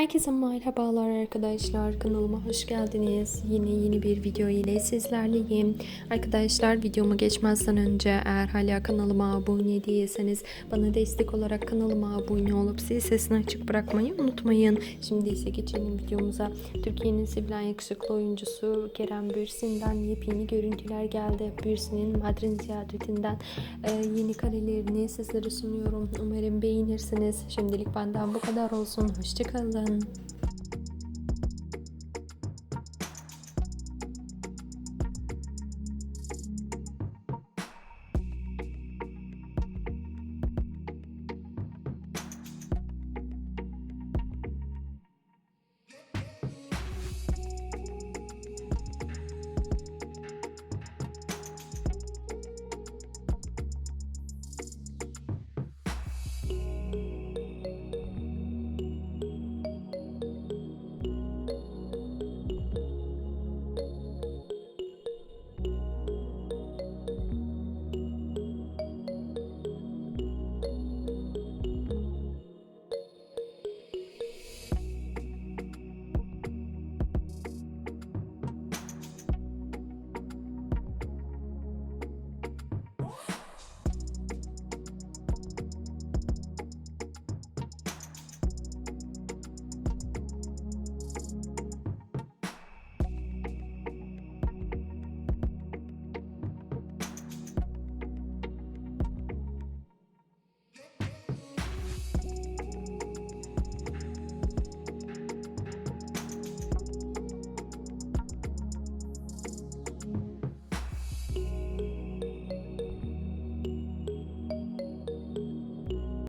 Herkese merhabalar arkadaşlar kanalıma hoş geldiniz. Yine yeni bir video ile sizlerleyim. Arkadaşlar videomu geçmezden önce eğer hala kanalıma abone değilseniz bana destek olarak kanalıma abone olup zil sesini açık bırakmayı unutmayın. Şimdi ise geçelim videomuza. Türkiye'nin sevilen yakışıklı oyuncusu Kerem Bürsin'den yepyeni görüntüler geldi. Bürsin'in Madrid ziyaretinden e, yeni karelerini sizlere sunuyorum. Umarım beğenirsiniz. Şimdilik benden bu kadar olsun. Hoşçakalın. you